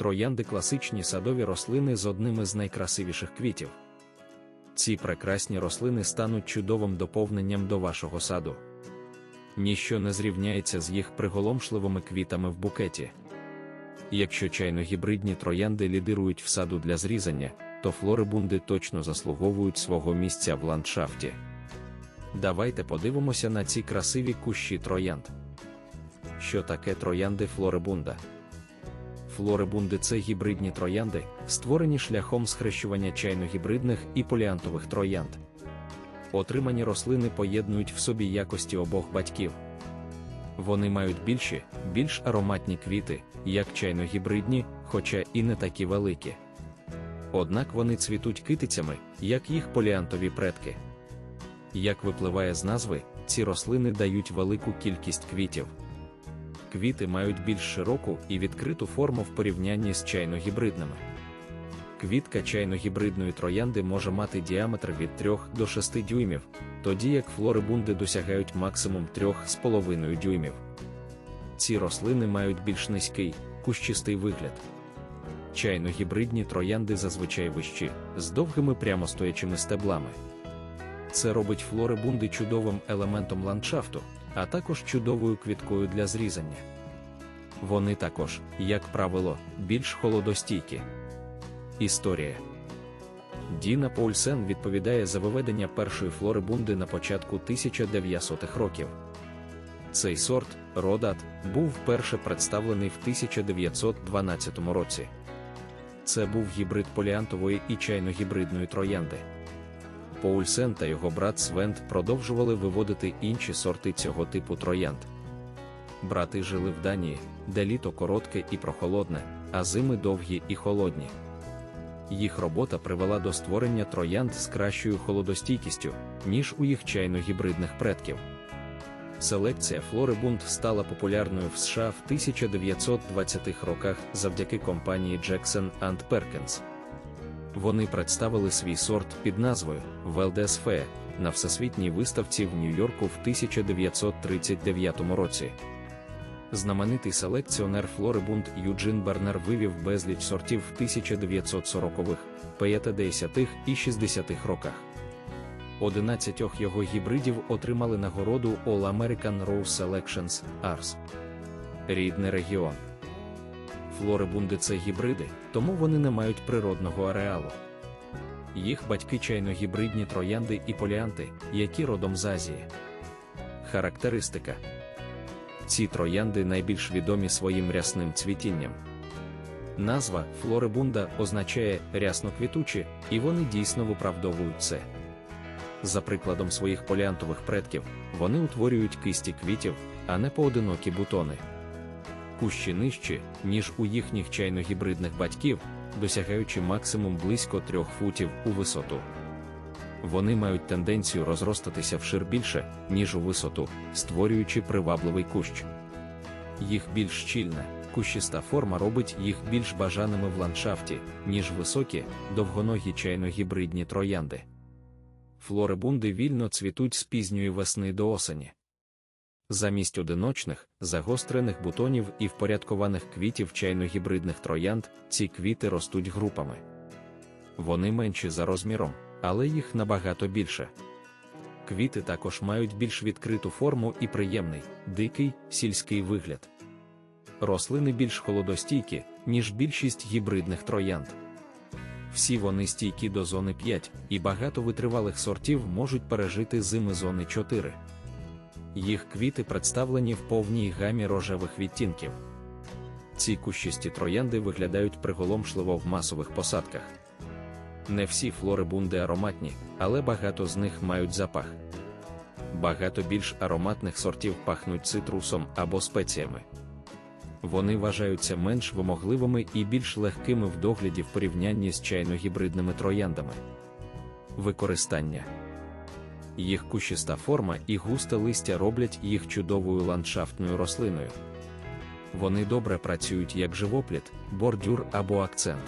Троянди класичні садові рослини з одними з найкрасивіших квітів. Ці прекрасні рослини стануть чудовим доповненням до вашого саду. Ніщо не зрівняється з їх приголомшливими квітами в букеті. Якщо чайно-гібридні троянди лідирують в саду для зрізання, то флорибунди точно заслуговують свого місця в ландшафті. Давайте подивимося на ці красиві кущі троянд. Що таке троянди флорибунда? Флорибунди це гібридні троянди, створені шляхом схрещування чайно-гібридних і поліантових троянд. Отримані рослини поєднують в собі якості обох батьків. Вони мають більші, більш ароматні квіти, як чайно-гібридні, хоча і не такі великі. Однак вони цвітуть китицями, як їх поліантові предки. Як випливає з назви, ці рослини дають велику кількість квітів. Квіти мають більш широку і відкриту форму в порівнянні з чайно-гібридними. Квітка чайно-гібридної троянди може мати діаметр від 3 до 6 дюймів, тоді як флорибунди досягають максимум 3,5 дюймів. Ці рослини мають більш низький, кущистий вигляд. Чайно-гібридні троянди зазвичай вищі, з довгими прямостоячими стеблами. Це робить флорибунди чудовим елементом ландшафту, а також чудовою квіткою для зрізання. Вони також, як правило, більш холодостійкі. Історія Діна Поульсен відповідає за виведення першої флорибунди на початку 1900-х років. Цей сорт, Родат, був вперше представлений в 1912 році. Це був гібрид поліантової і чайно-гібридної троянди. Поульсен та його брат Свент продовжували виводити інші сорти цього типу троянд. Брати жили в Данії, де літо коротке і прохолодне, а зими довгі і холодні. Їх робота привела до створення троянд з кращою холодостійкістю, ніж у їх чайно-гібридних предків. Селекція Флорибунд стала популярною в США в 1920-х роках завдяки компанії Jackson Perkins. Вони представили свій сорт під назвою Велдес Фе на всесвітній виставці в Нью-Йорку в 1939 році. Знаменитий селекціонер Флорибунд Юджин Бернер вивів безліч сортів в 1940-х, 50-х і 60-х роках. 11 його гібридів отримали нагороду All American Rose Selections ARS. Рідний регіон. Флорибунди це гібриди, тому вони не мають природного ареалу. Їх батьки чайно-гібридні троянди і поліанти, які родом з Азії. Характеристика ці троянди найбільш відомі своїм рясним цвітінням. Назва флорибунда означає рясно-квітучі, і вони дійсно виправдовують це. За прикладом своїх поліантових предків, вони утворюють кисті квітів, а не поодинокі бутони. Кущі нижчі, ніж у їхніх чайно-гібридних батьків, досягаючи максимум близько трьох футів у висоту. Вони мають тенденцію розростатися вшир більше, ніж у висоту, створюючи привабливий кущ. Їх більш щільна, кущиста форма робить їх більш бажаними в ландшафті, ніж високі, довгоногі чайно-гібридні троянди. Флорибунди вільно цвітуть з пізньої весни до осені. Замість одиночних, загострених бутонів і впорядкованих квітів чайно-гібридних троянд, ці квіти ростуть групами. Вони менші за розміром, але їх набагато більше. Квіти також мають більш відкриту форму і приємний, дикий, сільський вигляд. Рослини більш холодостійкі, ніж більшість гібридних троянд. Всі вони стійкі до зони 5, і багато витривалих сортів можуть пережити зими зони 4. Їх квіти представлені в повній гамі рожевих відтінків. Ці кущисті троянди виглядають приголомшливо в масових посадках. Не всі флорибунди ароматні, але багато з них мають запах. Багато більш ароматних сортів пахнуть цитрусом або спеціями. Вони вважаються менш вимогливими і більш легкими в догляді в порівнянні з чайно-гібридними трояндами. Використання їх кущиста форма і густе листя роблять їх чудовою ландшафтною рослиною. Вони добре працюють як живопліт, бордюр або акцент.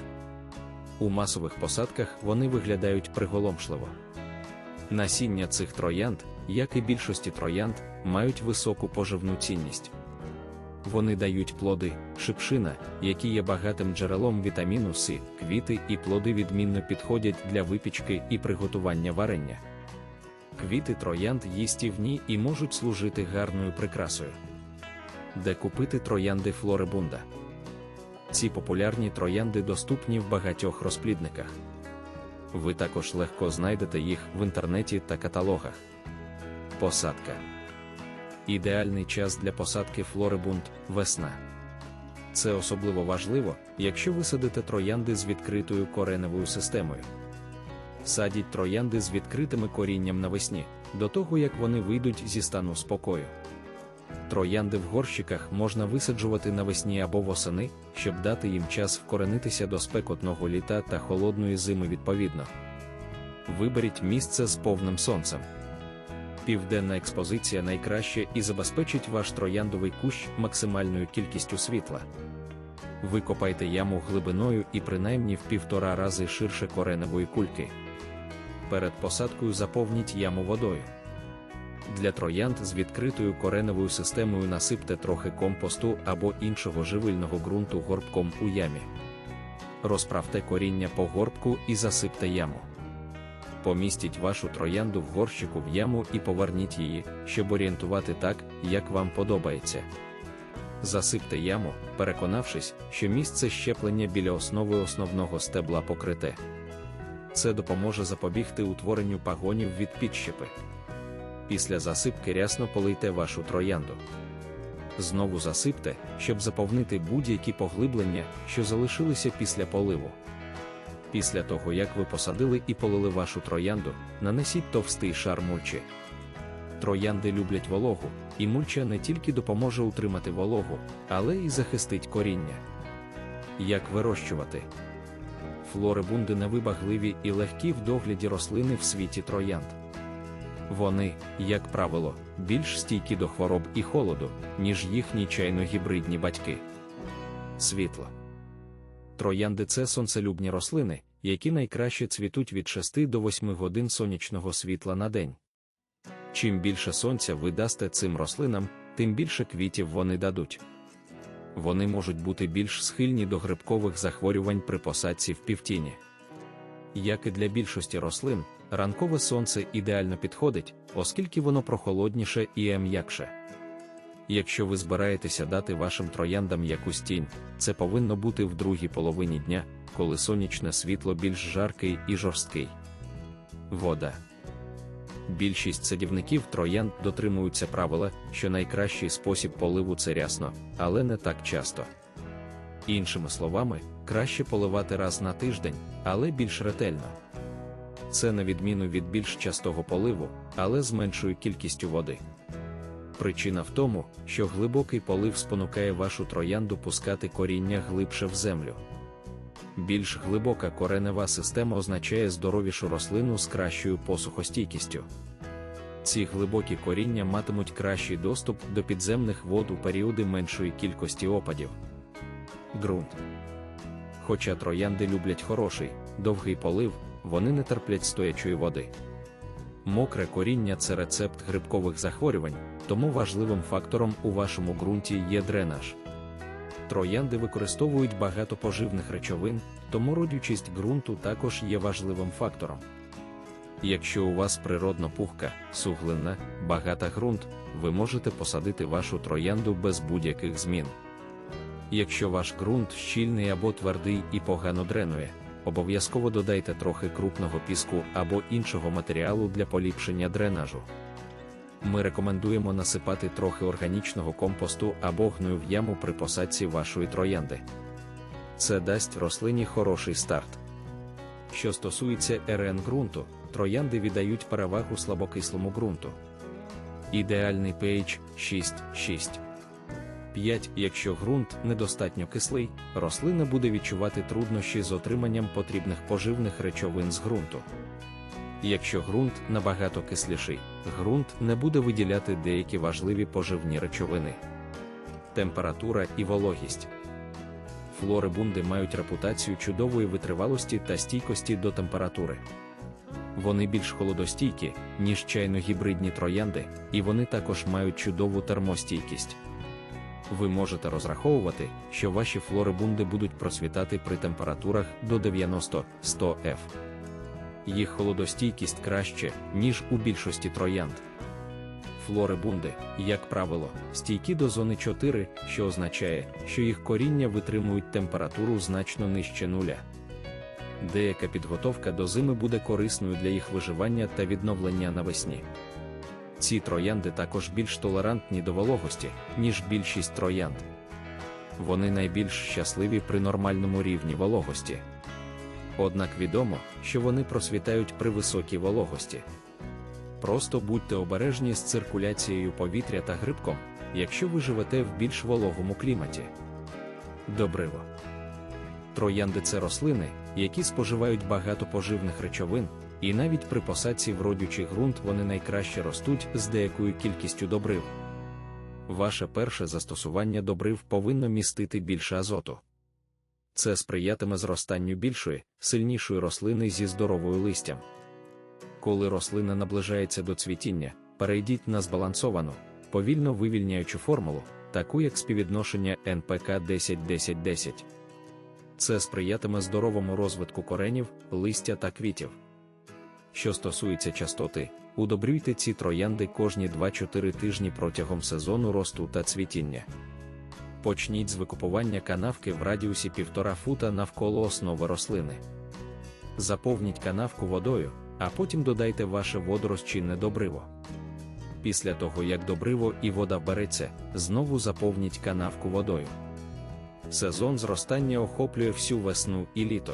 У масових посадках вони виглядають приголомшливо. Насіння цих троянд, як і більшості троянд, мають високу поживну цінність. вони дають плоди, шипшина, які є багатим джерелом вітаміну С, квіти і плоди відмінно підходять для випічки і приготування варення. Квіти троянд їстівні і можуть служити гарною прикрасою. Де купити троянди флорибунда? Ці популярні троянди доступні в багатьох розплідниках. Ви також легко знайдете їх в інтернеті та каталогах. Посадка. Ідеальний час для посадки флорибунд весна. Це особливо важливо, якщо ви садите троянди з відкритою кореневою системою. Садіть троянди з відкритими корінням навесні, до того як вони вийдуть зі стану спокою. Троянди в горщиках можна висаджувати навесні або восени, щоб дати їм час вкоренитися до спекотного літа та холодної зими відповідно. Виберіть місце з повним сонцем. Південна експозиція найкраще і забезпечить ваш трояндовий кущ максимальною кількістю світла. Викопайте яму глибиною і принаймні в півтора рази ширше кореневої кульки. Перед посадкою заповніть яму водою. Для троянд з відкритою кореневою системою насипте трохи компосту або іншого живильного ґрунту горбком у ямі. Розправте коріння по горбку і засипте яму. Помістіть вашу троянду в горщику в яму і поверніть її, щоб орієнтувати так, як вам подобається. Засипте яму, переконавшись, що місце щеплення біля основи основного стебла покрите. Це допоможе запобігти утворенню пагонів від підщепи. Після засипки рясно полийте вашу троянду. Знову засипте, щоб заповнити будь-які поглиблення, що залишилися після поливу. Після того, як ви посадили і полили вашу троянду, нанесіть товстий шар мульчі. Троянди люблять вологу, і мульча не тільки допоможе утримати вологу, але й захистить коріння. Як вирощувати? Флорибунди невибагливі і легкі в догляді рослини в світі троянд. Вони, як правило, більш стійкі до хвороб і холоду, ніж їхні чайно-гібридні батьки. Світло. Троянди це сонцелюбні рослини, які найкраще цвітуть від 6 до 8 годин сонячного світла на день. Чим більше сонця ви дасте цим рослинам, тим більше квітів вони дадуть. Вони можуть бути більш схильні до грибкових захворювань при посадці в півтіні. Як і для більшості рослин, ранкове сонце ідеально підходить, оскільки воно прохолодніше і м'якше. Якщо ви збираєтеся дати вашим трояндам якусь тінь, це повинно бути в другій половині дня, коли сонячне світло більш жаркий і жорсткий. Вода. Більшість садівників троянд дотримуються правила, що найкращий спосіб поливу це рясно, але не так часто. Іншими словами, краще поливати раз на тиждень, але більш ретельно. Це на відміну від більш частого поливу, але з меншою кількістю води. Причина в тому, що глибокий полив спонукає вашу троянду пускати коріння глибше в землю. Більш глибока коренева система означає здоровішу рослину з кращою посухостійкістю. Ці глибокі коріння матимуть кращий доступ до підземних вод у періоди меншої кількості опадів. Ґрунт. Хоча троянди люблять хороший, довгий полив, вони не терплять стоячої води. Мокре коріння це рецепт грибкових захворювань, тому важливим фактором у вашому ґрунті є дренаж. Троянди використовують багато поживних речовин, тому родючість ґрунту також є важливим фактором. Якщо у вас природно пухка, суглинна, багата ґрунт, ви можете посадити вашу троянду без будь-яких змін. Якщо ваш ґрунт щільний або твердий і погано дренує, обов'язково додайте трохи крупного піску або іншого матеріалу для поліпшення дренажу. Ми рекомендуємо насипати трохи органічного компосту або гною в яму при посадці вашої троянди. Це дасть рослині хороший старт. Що стосується РН ґрунту, троянди віддають перевагу слабокислому ґрунту. Ідеальний pH 6-6. 5. Якщо ґрунт недостатньо кислий, рослина буде відчувати труднощі з отриманням потрібних поживних речовин з ґрунту. Якщо ґрунт набагато кисліший, ґрунт не буде виділяти деякі важливі поживні речовини. Температура і вологість. Флорибунди мають репутацію чудової витривалості та стійкості до температури. Вони більш холодостійкі, ніж чайно-гібридні троянди, і вони також мають чудову термостійкість. ви можете розраховувати, що ваші флорибунди будуть процвітати при температурах до 90-100 F. Їх холодостійкість краще, ніж у більшості троянд. Флорибунди, як правило, стійкі до зони 4, що означає, що їх коріння витримують температуру значно нижче нуля. Деяка підготовка до зими буде корисною для їх виживання та відновлення навесні. Ці троянди також більш толерантні до вологості, ніж більшість троянд. Вони найбільш щасливі при нормальному рівні вологості. Однак відомо, що вони просвітають при високій вологості. Просто будьте обережні з циркуляцією повітря та грибком, якщо ви живете в більш вологому кліматі. Добриво. Троянди це рослини, які споживають багато поживних речовин, і навіть при посадці в родючий ґрунт вони найкраще ростуть з деякою кількістю добрив. Ваше перше застосування добрив повинно містити більше азоту. Це сприятиме зростанню більшої, сильнішої рослини зі здоровою листям. Коли рослина наближається до цвітіння, перейдіть на збалансовану, повільно вивільняючу формулу, таку як співвідношення НПК 10-10-10. Це сприятиме здоровому розвитку коренів, листя та квітів. Що стосується частоти, удобрюйте ці троянди кожні 2-4 тижні протягом сезону росту та цвітіння. Почніть з викупування канавки в радіусі 1,5 фута навколо основи рослини. Заповніть канавку водою, а потім додайте ваше водорозчинне добриво. Після того, як добриво і вода береться, знову заповніть канавку водою. Сезон зростання охоплює всю весну і літо.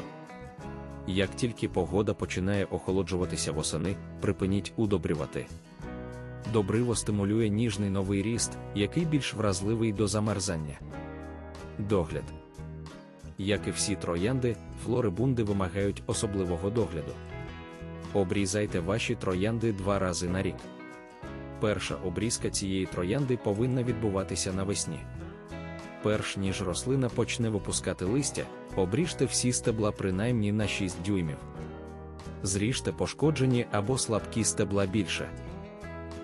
Як тільки погода починає охолоджуватися восени, припиніть удобрювати. Добриво стимулює ніжний новий ріст, який більш вразливий до замерзання. Догляд. Як і всі троянди, флорибунди вимагають особливого догляду. Обрізайте ваші троянди два рази на рік. Перша обрізка цієї троянди повинна відбуватися навесні. Перш ніж рослина почне випускати листя, обріжте всі стебла принаймні на 6 дюймів. Зріжте пошкоджені або слабкі стебла більше.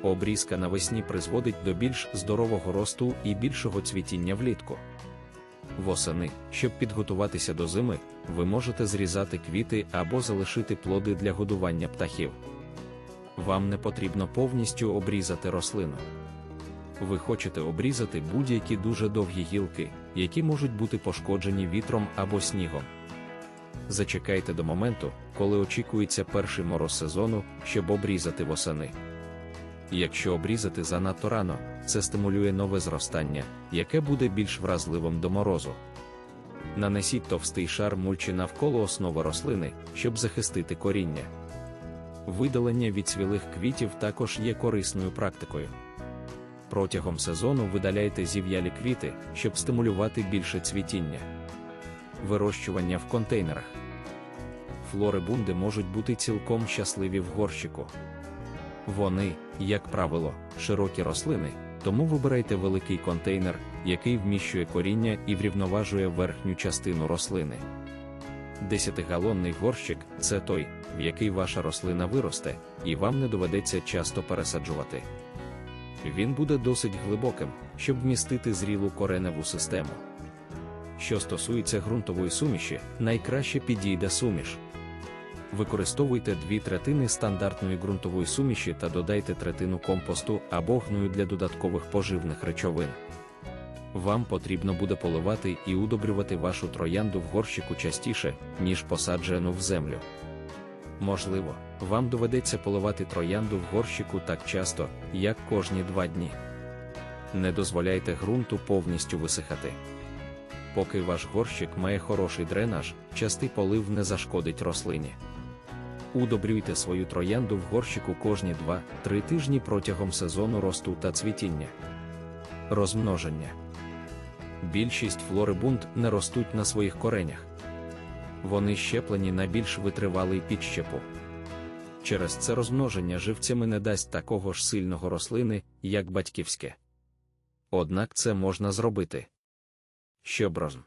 Обрізка навесні призводить до більш здорового росту і більшого цвітіння влітку. Восени, щоб підготуватися до зими, ви можете зрізати квіти або залишити плоди для годування птахів. Вам не потрібно повністю обрізати рослину. Ви хочете обрізати будь-які дуже довгі гілки, які можуть бути пошкоджені вітром або снігом. Зачекайте до моменту, коли очікується перший мороз сезону, щоб обрізати восени. Якщо обрізати занадто рано, це стимулює нове зростання, яке буде більш вразливим до морозу. Нанесіть товстий шар мульчі навколо основи рослини, щоб захистити коріння. Видалення від цвілих квітів також є корисною практикою. Протягом сезону видаляйте зів'ялі квіти, щоб стимулювати більше цвітіння. Вирощування в контейнерах. Флорибунди можуть бути цілком щасливі в горщику. Вони, як правило, широкі рослини, тому вибирайте великий контейнер, який вміщує коріння і врівноважує верхню частину рослини. Десятигалонний горщик це той, в який ваша рослина виросте, і вам не доведеться часто пересаджувати. Він буде досить глибоким, щоб вмістити зрілу кореневу систему. Що стосується ґрунтової суміші, найкраще підійде суміш. Використовуйте дві третини стандартної ґрунтової суміші та додайте третину компосту або гною для додаткових поживних речовин. Вам потрібно буде поливати і удобрювати вашу троянду в горщику частіше, ніж посаджену в землю. Можливо, вам доведеться поливати троянду в горщику так часто, як кожні два дні. Не дозволяйте ґрунту повністю висихати. Поки ваш горщик має хороший дренаж, частий полив не зашкодить рослині. Удобрюйте свою троянду в горщику кожні 2-3 тижні протягом сезону росту та цвітіння. Розмноження. Більшість флорибунд не ростуть на своїх коренях. Вони щеплені на більш витривалий підщепу. Через це розмноження живцями не дасть такого ж сильного рослини, як батьківське. Однак це можна зробити. Щоб розм.